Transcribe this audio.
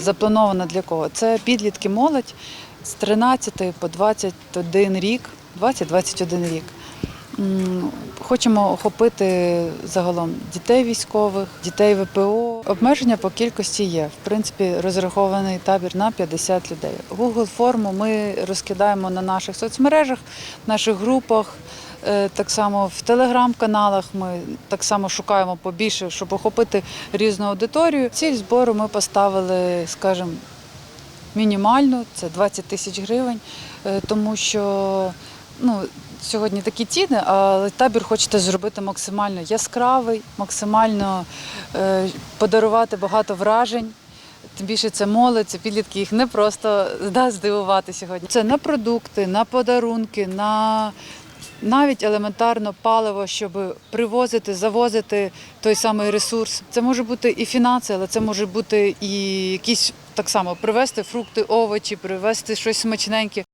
Заплановано для кого? Це підлітки молодь з 13 по 21 рік, 20-21 рік. Хочемо охопити загалом дітей військових, дітей ВПО. Обмеження по кількості є. В принципі, розрахований табір на 50 людей. Google форму ми розкидаємо на наших соцмережах, наших групах. Е, Так само в телеграм-каналах ми так само шукаємо побільше, щоб охопити різну аудиторію. Ціль збору ми поставили, скажімо, мінімальну, це 20 тисяч гривень, е, тому що ну, сьогодні такі ціни, але табір хочете зробити максимально яскравий, максимально е, подарувати багато вражень. Тим більше це молодь, це підлітки, їх не просто здивувати сьогодні. Це на продукти, на подарунки, на навіть елементарно паливо, щоб привозити, завозити той самий ресурс. Це може бути і фінанси, але це може бути і якісь так само привезти фрукти, овочі, привезти щось смачненьке.